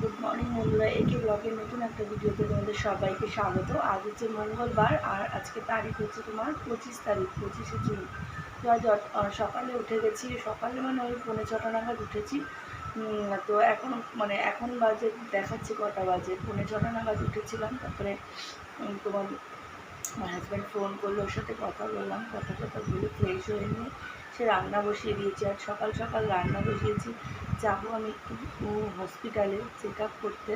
Good morning বন্ধুরা। একে ব্লগের নতুন একটা ভিডিওতে তোমাদের সবাইকে স্বাগত। আজ হচ্ছে মঙ্গলবার, আর আজকে তারিখ হচ্ছে তোমার পঁচিশ তারিখ, পঁচিশে জুন। তো আজ সকালে উঠে গেছি। সকালে মানে ওই পৌনে ছটা নাগাদ উঠেছি। তো এখন মানে এখন বাজে, দেখাচ্ছি কটা বাজে। পৌনে ছটা নাগাদ উঠেছিলাম, তারপরে তোমার হাজব্যান্ড ফোন করল, ওর সাথে কথা বললাম। কথা কথা বলে ফ্রেশ হয়ে নিয়ে সে রান্না বসিয়ে দিয়েছি আর সকাল সকাল রান্না বসিয়েছি। যাব আমি একটু হসপিটালে চেক আপ করতে।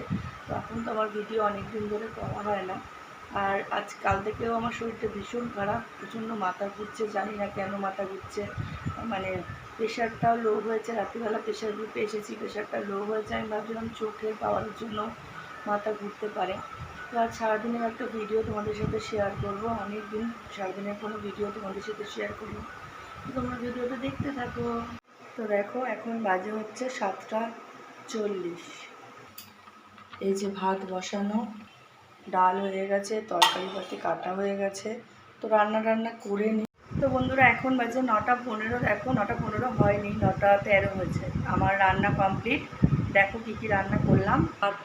তো এখন তো আমার ভিডিও অনেক দিন ধরে করা হয় না। আর আজ কাল থেকেও আমার শরীরটা ভীষণ খারাপ। প্রচণ্ড মাথা ঘুরছে, জানি না কেন মাথা ঘুরছে। মানে প্রেশারটাও লো হয়েছে। রাত্রিবেলা প্রেশার গ্রুপে এসেছি প্রেশারটা লো হয়েছে। আমি ভাবছিলাম চোখের পাওয়ার জন্য মাথা ঘুরতে পারে। তো আজ সারাদিনের একটা ভিডিও তোমাদের সাথে শেয়ার করব। অনেক দিন সারাদিনের কোনো ভিডিও তোমাদের সাথে শেয়ার করব তোমরা ভিডিওটা দেখতে থাকো। তো দেখো, এখন বাজে হচ্ছে সাতটা চল্লিশ। এই যে ভাত বসানো, ডাল হয়ে গেছে, তরকারি পাতি কাটা হয়ে গেছে। তো রান্না টান্না করে নিই তো বন্ধুরা, এখন বাজে নটা পনেরো, দেখো নটা পনেরো হয়নি, নটা তেরো হয়েছে। আমার রান্না কমপ্লিট দেখো কী কী রান্না করলাম। ভাত,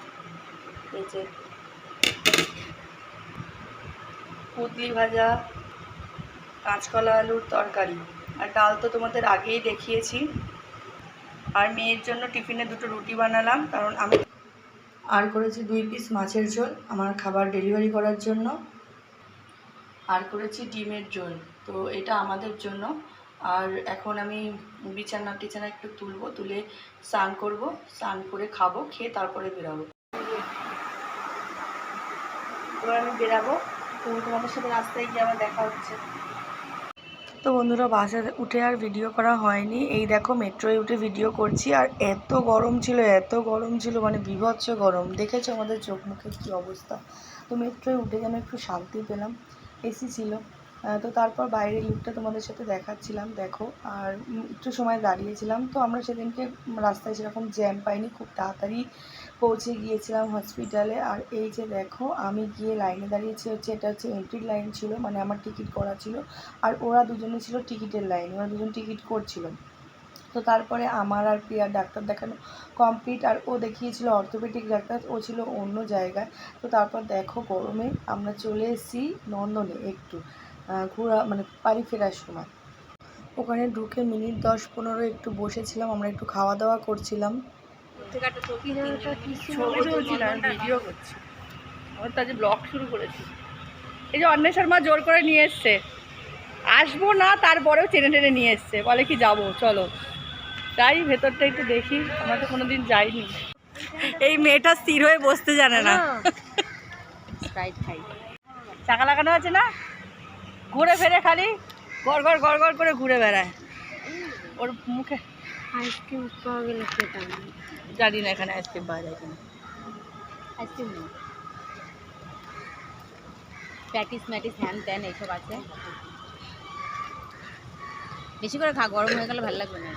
এই যে পুতলি ভাজা, কাঁচকলা আলুর তরকারি। আর ডাল তো তোমাদের আগেই দেখিয়েছি। আর মেয়ের জন্য টিফিনে দুটো রুটি বানালাম, কারণ আমি আর করেছি দুই পিস মাছের ঝোল, আমার খাবার ডেলিভারি করার জন্য। আর করেছি ডিমের ঝোল, তো এটা আমাদের জন্য। আর এখন আমি বিছানা টিছানা একটু তুলবো, তুলে স্নান করব, স্নান করে খাব, খেয়ে তারপরে বেরাবো। এবার আমি বেরাবো তো তোমাদের সাথে রাস্তায় গিয়ে আমার দেখা হচ্ছে। তো বন্ধুরা বাসে উঠে আর ভিডিও করা হয়নি। এই দেখো মেট্রোয় উঠে ভিডিও করছি আর এত গরম ছিল, এত গরম ছিল মানে বিভৎস গরম। দেখেছ আমাদের চোখ মুখের কী অবস্থা? তো মেট্রোয় উঠে যেন একটু শান্তি পেলাম। এসি ছিল। তো তারপর বাইরের লুকটা তোমাদের সাথে দেখাচ্ছিলাম, দেখো। আর একটু সময় দাঁড়িয়েছিলাম, তো আমরা সেদিনকে রাস্তায় সেরকম জ্যাম পাইনি, খুব তাড়াতাড়ি পৌঁছে গিয়েছিলাম হসপিটালে আর এই যে দেখো, আমি গিয়ে লাইনে দাঁড়িয়েছি, হচ্ছে এটা হচ্ছে এন্ট্রির লাইন ছিল মানে আমার টিকিট করা ছিল। আর ওরা দুজনে ছিল টিকিটের লাইন ওরা দুজন টিকিট করছিল। তো তারপরে আমার আর প্রিয়ার ডাক্তার দেখানো কমপ্লিট আর ও দেখিয়েছিল অর্থোপেডিক ডাক্তার, ও ছিল অন্য জায়গায়। তো তারপর দেখো গরমে আমরা চলে এসেছি নন্দনে একটু। ঘোরা মানে বাড়ি ফেরার সময়। ওখানে ঢুকে মিনিট দশ পনেরো একটু বসেছিলাম আমরা একটু খাওয়া দাওয়া করছিলাম। ভিডিও করছি। আমার তো আজ ব্লগ শুরু করেছি। এই যে অন্বেষণ মা জোর করে নিয়ে এসছে। আসব না তারপরেও টেনে টেনে নিয়ে এসছে। বলে কি যাব চলো। তাই ভেতরটা একটু দেখি আমরা তো কোনোদিন যাইনি। এই মেয়েটা স্থির হয়ে বসতে জানে না। স্প্রাইট খাই। চাকা লাগানো আছে না? ঘুরে ফেরে খালি? গড় গড় গড় গড় করে ঘুরে বেড়ায়। ওর মুখে আইসক্রিম পাওয়া গেলে খেতাম জানি না এখানে আইসক্রিম পাওয়া যায় কিনা। আইসক্রিম নেই। প্যাটিস ম্যাটিস হ্যান ত্যান এইসব আছে। বেশি করে খা গরম হয়ে গেলে ভালো লাগবে না।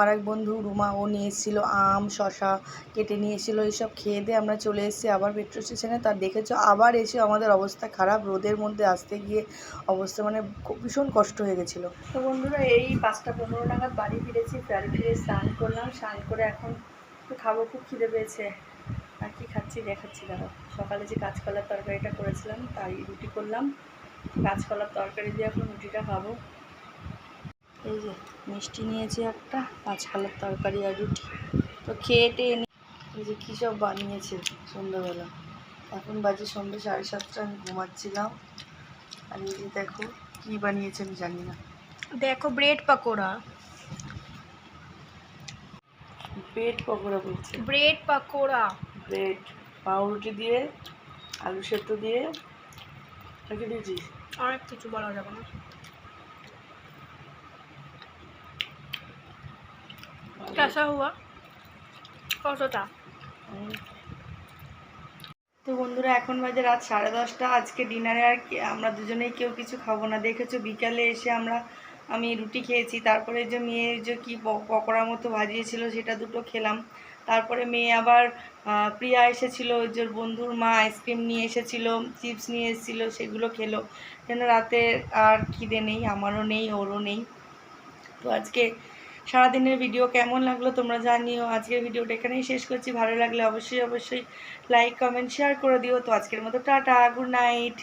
আর এক বন্ধু রুমা, ও নিয়ে এসেছিল আম শশা কেটে নিয়ে এসেছিল এইসব খেয়ে দিয়ে আমরা চলে এসেছি আবার মেট্রো স্টেশনে তার দেখেছ, আবার এসে আমাদের অবস্থা খারাপ, রোদের মধ্যে আসতে গিয়ে অবস্থা মানে ভীষণ কষ্ট হয়ে গেছিল। তো বন্ধুরা, এই পাঁচটা পনেরো নাগাদ বাড়ি ফিরেছি বাড়ি ফিরে স্নান করলাম, স্নান করে এখন খাব, খুব খিদে পেয়েছে। আর কি খাচ্ছি দেখাচ্ছি দাঁড়াও সকালে যে কাঁচকলার তরকারিটা করেছিলাম, তাই রুটি করলাম। কাঁচকলার তরকারি দিয়ে এখন রুটিটা খাব। এই যে মিষ্টি নিয়েছি একটা কাঁচকলার তরকারি আর রুটি। তো খেয়ে টেয়ে নি- এই যে কী সব বানিয়েছে সন্ধ্যাবেলা। এখন বাজে সন্ধ্যে সাড়ে সাতটা আমি ঘুমাচ্ছিলাম। আর এই যে দেখো কী বানিয়েছে আমি জানি না। দেখো ব্রেড পাকোড়া। ব্রেড পকোড়া বলছে। ব্রেড পাকোড়া। ব্রেড পাউরুটি দিয়ে আলু সেদ্ধ দিয়ে রেখে দিয়েছিস? আর কিছু বলা যাবে না। कैसा हुआ কতটা হুম। তো বন্ধুরা এখন বাজে রাত সাড়ে দশটা আজকে ডিনারে আর কি আমরা দুজনেই কেউ কিছু খাবো না দেখেছো বিকালে এসে আমরা আমি রুটি খেয়েছি তারপরে যে মেয়ে যে কি প- পকোড়ার মতো ভাজিয়েছিল সেটা দুটো খেলাম তারপরে মেয়ে আবার আহ, প্রিয়া এসেছিল ওই যে ওর বন্ধুর মা আইসক্রিম নিয়ে এসেছিল চিপস নিয়ে এসেছিলো সেগুলো খেলো যেন রাতে আর খিদে নেই আমারও নেই ওরও নেই তো আজকে সারাদিনের ভিডিও কেমন লাগল তোমরা জানিও। আজকের ভিডিওটা এখানেই শেষ করছি। ভালো লাগলে অবশ্যই অবশ্যই লাইক কমেন্ট শেয়ার করে দিও। তো আজকের মতো টাটা গুড নাইট